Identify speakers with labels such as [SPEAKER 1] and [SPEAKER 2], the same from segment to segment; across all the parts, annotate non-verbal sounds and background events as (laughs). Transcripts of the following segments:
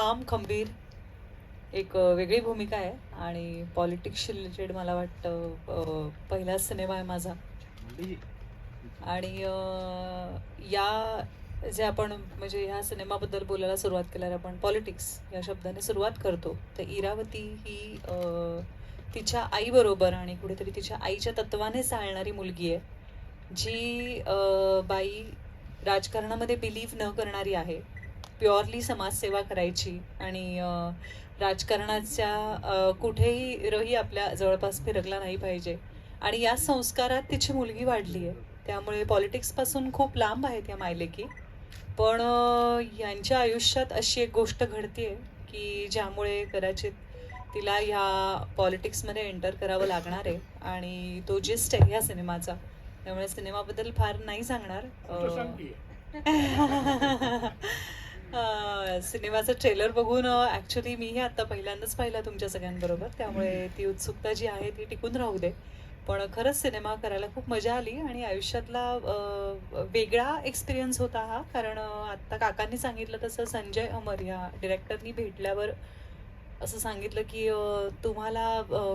[SPEAKER 1] ठाम खंबीर एक वेगळी भूमिका आहे आणि पॉलिटिक्सशी रिलेटेड मला वाटतं पहिला पहिलाच सिनेमा आहे माझा. आणि या जे आपण म्हणजे ह्या सिनेमाबद्दल बोलायला सुरुवात केल्यावर आपण पॉलिटिक्स या शब्दाने सुरुवात करतो. तर इरावती ही तिच्या आईबरोबर आणि कुठेतरी तिच्या आईच्या तत्वाने चालणारी मुलगी आहे जी बाई राजकारणामध्ये बिलीव्ह न करणारी आहे. प्युअरली समाजसेवा करायची आणि राजकारणाच्या कुठेही रही आपल्या जवळपास फिरकला नाही पाहिजे. आणि या संस्कारात तिची मुलगी वाढली आहे. त्यामुळे पॉलिटिक्सपासून खूप लांब आहेत या मायलेकी. पण यांच्या आयुष्यात अशी एक गोष्ट घडतीये की ज्यामुळे कदाचित तिला ह्या पॉलिटिक्समध्ये एंटर करावं लागणार आहे. आणि तो जिस्ट आहे ह्या सिनेमाचा. त्यामुळे सिनेमाबद्दल फार नाही सांगणार. (laughs) सिनेमाचं ट्रेलर बघून ॲक्च्युली मीही आता पहिल्यांदाच पाहिला तुमच्या सगळ्यांबरोबर. त्यामुळे ती उत्सुकता जी आहे ती टिकून राहू दे. पण खरंच सिनेमा करायला खूप मजा आली आणि आयुष्यातला वेगळा एक्सपिरियन्स होता हा. कारण अ, आत्ता काकांनी सांगितलं तसं संजय अमर ह्या डिरेक्टरनी भेटल्यावर असं सांगितलं की तुम्हाला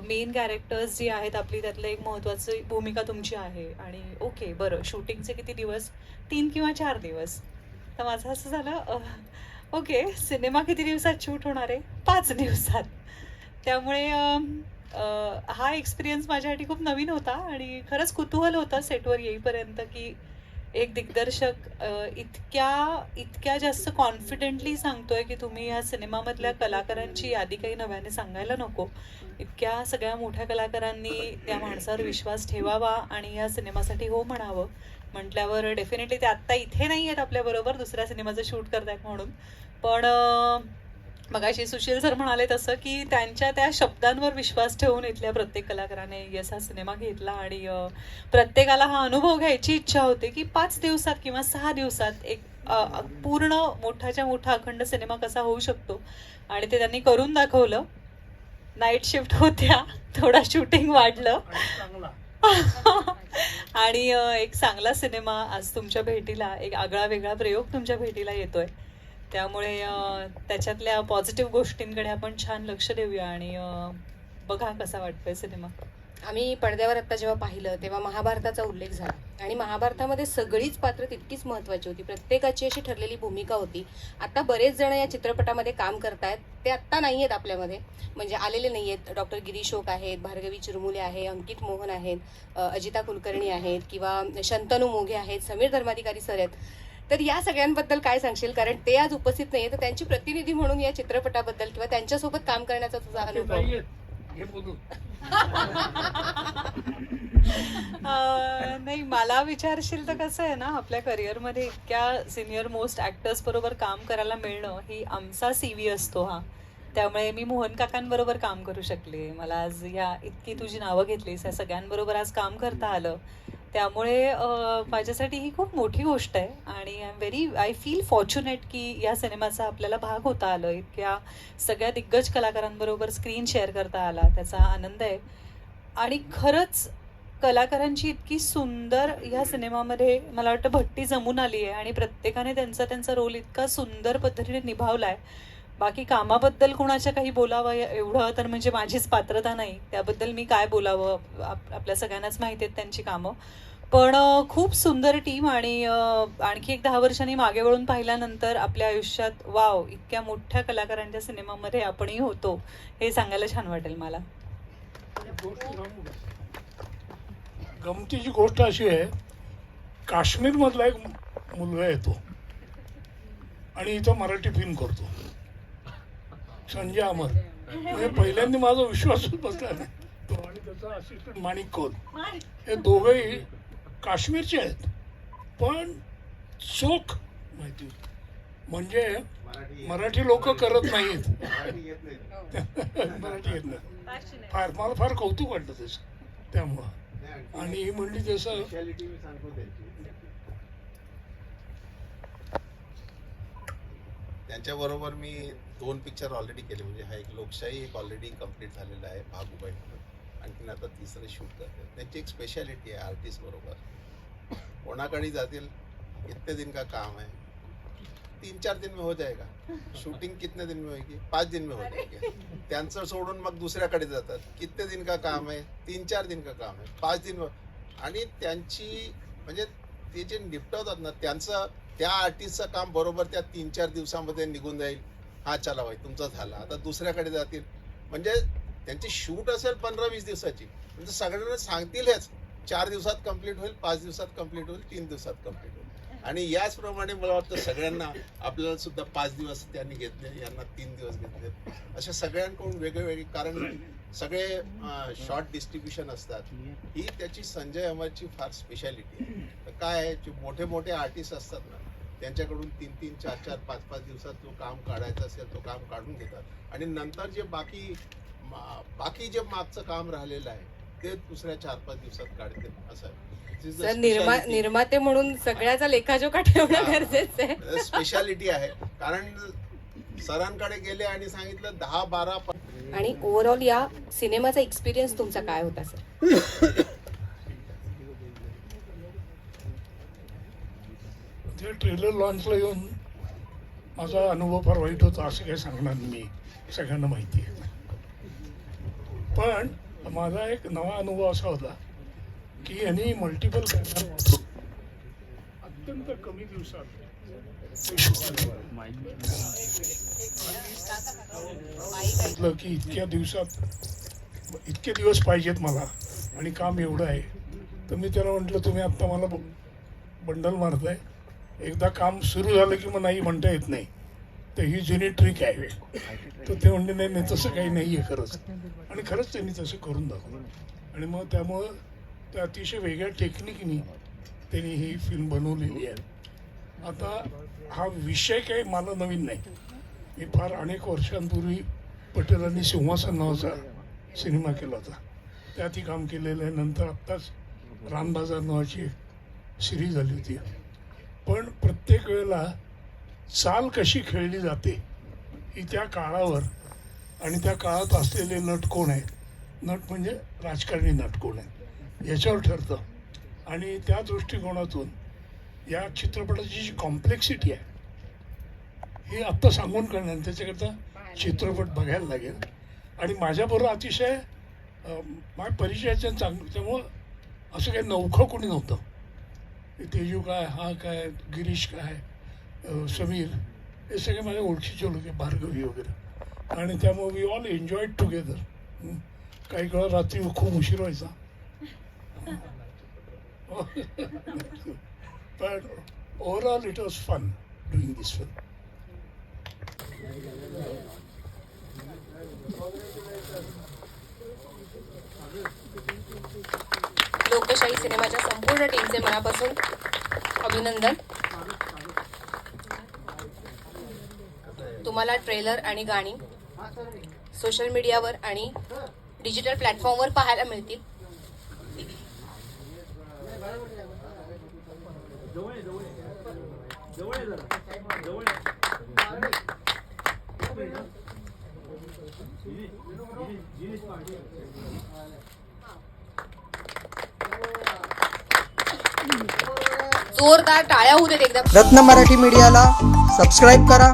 [SPEAKER 1] मेन कॅरेक्टर्स जी आहेत आपली त्यातलं एक महत्त्वाची भूमिका तुमची आहे. आणि ओके बरं शूटिंगचे किती दिवस? तीन किंवा चार दिवस. तर माझं असं झालं ओके सिनेमा किती दिवसात शूट होणार आहे? पाच दिवसात. त्यामुळे हा एक्सपिरियन्स माझ्यासाठी खूप नवीन होता आणि खरंच कुतूहल होतं सेटवर येईपर्यंत की एक दिग्दर्शक इतक्या इतक्या जास्त कॉन्फिडेंटली सांगतोय की तुम्ही या सिनेमामधल्या कलाकारांची यादी काही नव्याने सांगायला नको. इतक्या सगळ्या मोठ्या कलाकारांनी त्या माणसावर विश्वास ठेवावा आणि या सिनेमासाठी हो म्हणावं. म्हटल्यावर डेफिनेटली ते आत्ता इथे नाही आहेत आपल्याबरोबर दुसऱ्या सिनेमाचं शूट करतायत म्हणून. पण मगाशी सुशील सर म्हणाले तसं की त्यांच्या त्या शब्दांवर विश्वास ठेवून इथल्या प्रत्येक कलाकाराने यस हा सिनेमा घेतला आणि प्रत्येकाला हा अनुभव घ्यायची इच्छा होती की पाच दिवसात किंवा सहा दिवसात एक पूर्ण मोठाच्या मोठा अखंड सिनेमा कसा होऊ शकतो? आणि ते त्यांनी करून दाखवलं. नाईट शिफ्ट होत्या. थोडा शूटिंग वाढलं. (laughs) आणि एक चांगला सिनेमा आज तुमच्या भेटीला एक आगळा वेगळा प्रयोग तुमच्या भेटीला येतोय. त्यामुळे त्याच्यातल्या पॉझिटिव्ह गोष्टींकडे आपण छान लक्ष देऊया आणि बघा कसा वाटतोय सिनेमा.
[SPEAKER 2] आम्ही पडद्यावर आता जेव्हा पाहिलं तेव्हा महाभारताचा उल्लेख झाला. आणि महाभारतामध्ये सगळीच पात्र तितकीच महत्वाची होती. प्रत्येकाची अशी ठरलेली भूमिका होती. आता बरेच जण या चित्रपटामध्ये काम करतायत. ते आत्ता नाही आहेत आपल्यामध्ये. म्हणजे आलेले नाही आहेत डॉक्टर गिरीश ओक आहेत भार्गवी चिरमुले आहे अंकित मोहन आहेत अजिता कुलकर्णी आहेत किंवा शंतनू मोघे आहेत समीर धर्माधिकारी सर आहेत. तर या सगळ्यांबद्दल काय सांगशील? कारण ते आज उपस्थित नाही तर त्यांची प्रतिनिधी म्हणून या चित्रपटाबद्दल किंवा त्यांच्यासोबत काम करण्याचा तुझा अनुभव. (laughs)
[SPEAKER 1] नाही मला विचारशील तर कसं आहे ना आपल्या करिअरमध्ये इतक्या सिनियर मोस्ट ॲक्टर्स बरोबर काम करायला मिळणं ही आमचा सी व्ही असतो हा. त्यामुळे मी मोहन काकांबरोबर काम करू शकले. मला आज या इतकी तुझी नावं घेतलीस या सगळ्यांबरोबर आज काम करता आलं. त्यामुळे माझ्यासाठी ही खूप मोठी गोष्ट आहे. आणि I am very I feel fortunate की या सिनेमाचा आपल्याला भाग होता आलं. इतक्या सगळ्या दिग्गज कलाकारांबरोबर स्क्रीन शेअर करता आला. त्याचा आनंद आहे. आणि खरंच कलाकारांची इतकी सुंदर ह्या सिनेमामध्ये मला वाटतं भट्टी जमून आली आहे. आणि प्रत्येकाने त्यांचा त्यांचा रोल इतका सुंदर पद्धतीने निभावला आहे. बाकी कामाबद्दल कोणाच्या काही बोलावं या- एवढं तर म्हणजे माझीच पात्रता नाही. त्याबद्दल मी काय बोलावं? आप आपल्या सगळ्यांनाच माहिती आहेत त्यांची कामं. पण खूप सुंदर टीम आणि आणखी एक दहा वर्षांनी मागे वळून पाहिल्यानंतर आपल्या आयुष्यात वाव इतक्या मोठ्या कलाकारांच्या सिनेमामध्ये आपणही होतो. हे सांगायला छान वाटेल मला.
[SPEAKER 3] गमतीची गोष्ट अशी आहे काश्मीरमधला एक मुलगा येतो आणि इथं मराठी फिल्म करतो. संजय अमर म्हणजे पहिल्यांदा माझा विश्वासच बसला नाही. तो आणि त्याचा असिस्टंट माणिक कोल हे दोघंही काश्मीरचे आहेत. पण चोख माहिती म्हणजे मराठी लोक करत नाहीत. मराठी येत नाही. फार मला फार कौतुक वाटलं त्याचं. त्यामुळं. आणि ही म्हणली जसं
[SPEAKER 4] त्यांच्याबरोबर मी दोन पिक्चर ऑलरेडी केले. म्हणजे हा एक लोकशाही एक ऑलरेडी कंप्लीट झालेला आहे भागुबाई म्हणून. आणखीन आता तिसरं शूट करते त्यांची एक स्पेशालिटी आहे आर्टिस्ट बरोबर. कोणाकडे जातील? कितने दिन का काम आहे? तीन चार दिन में हो जाएगा शूटिंग कितने दिन में होगी पाच दिन में हो जाएगी त्यांचं सोडून मग दुसऱ्याकडे जातात. कितने दिन का काम आहे? तीन चार दिन का काम आहे? पाच दिन आणि त्यांची म्हणजे ते जे निपटवतात ना त्यांचं त्या आर्टिस्टचं काम बरोबर त्या तीन चार दिवसामध्ये निघून जाईल. हा चला भाई तुमचा झाला. आता दुसऱ्याकडे जातील. म्हणजे त्यांची शूट असेल पंधरा वीस दिवसाची. म्हणजे सगळ्यांना सांगतील हेच. चार दिवसात कंप्लीट होईल पाच दिवसात कंप्लीट होईल तीन दिवसात कंप्लीट होईल. आणि याचप्रमाणे मला वाटतं सगळ्यांना आपल्याला सुद्धा पाच दिवस त्यांनी घेतले यांना तीन दिवस घेतले. अशा सगळ्यांकडून वेगळे वेगळे कारण सगळे शॉर्ट डिस्ट्रीब्युशन असतात. ही त्याची संजय अमरची फार स्पेशालिटी आहे. तर काय आहे जे मोठे मोठे आर्टिस्ट असतात ना त्यांच्याकडून तीन तीन चार चार पाच पाच दिवसात जो काम काढायचं असेल तो काम काढून घेतात. आणि नंतर जे बाकी बाकी जे मागचं काम राहिलेलं आहे ते दुसऱ्या चार पाच दिवसात काढतील असं.
[SPEAKER 2] निर्माते म्हणून सगळ्याचा लेखाजोखा ठेवणं गरजेचं आहे.
[SPEAKER 4] स्पेशालिटी आहे. कारण सरांकडे गेले आणि सांगितलं दहा बारा प-
[SPEAKER 2] आणि ओव्हरऑल या सिनेमाचा एक्सपिरियन्स तुमचा काय होता सर?
[SPEAKER 3] ते ट्रेलर लॉन्चला येऊन माझा अनुभव फार वाईट होता असं काही सांगणार मी. सगळ्यांना माहिती आहे. पण माझा एक नवा अनुभव असा होता की यांनी मल्टिपल अत्यंत कमी दिवसात म्हटलं की इतक्या दिवसात इतके दिवस पाहिजेत मला आणि काम एवढं आहे. तर मी त्याला म्हटलं तुम्ही आत्ता मला ब- बंडल मारताय. एकदा काम सुरू झालं की मग नाही म्हणता येत नाही. तर ही जुनी ट्रिक आहे. तर ते म्हणले नाही नाही तसं काही नाही आहे खरंच. आणि खरंच त्यांनी तसं करून दाखवलं. आणि मग त्यामुळं त्या अतिशय वेगळ्या टेक्निकनी त्यांनी ही फिल्म बनवलेली आहे. आता हा विषय काही मला नवीन नाही. मी फार अनेक वर्षांपूर्वी पटेलांनी सिंहासन नावाचा सिनेमा केला होता. त्यातही काम केलेलं आहे. नंतर आत्ताच रामबाजार नावाची एक सिरीज झाली होती. पण प्रत्येक वेळेला चाल कशी खेळली जाते ही त्या काळावर आणि त्या काळात असलेले नट कोण आहेत? नट म्हणजे राजकारणी नट कोण आहेत? याच्यावर ठरतं. आणि त्या दृष्टिकोनातून या चित्रपटाची जी कॉम्प्लेक्सिटी आहे हे आत्ता सांगून करणार. त्याच्याकरता चित्रपट बघायला लागेल. आणि माझ्याबरोबर अतिशय माझ्या परिचयाच्या चांगलं त्यामुळं असं काही नौखं कोणी नव्हतं. तेजू काय हा काय गिरीश काय समीर हे सगळे माझ्या ओळखीचे लोक भार्गवी वगैरे. आणि त्यामुळे वी ऑल एन्जॉय टुगेदर काही काळ रात्री खूप उशीर व्हायचा. पण overall it was fun doing this film
[SPEAKER 2] लोकशाही सिनेमाच्या संपूर्ण टीमचे मनापासून अभिनंदन. तुम्हाला ट्रेलर आणि गाणी सोशल मीडियावर आणि डिजिटल प्लॅटफॉर्मवर पाहायला मिळतील. जोरदार टाळ्या होऊ देत एकदा.
[SPEAKER 5] रत्न मराठी मीडियाला सबस्क्राईब करा.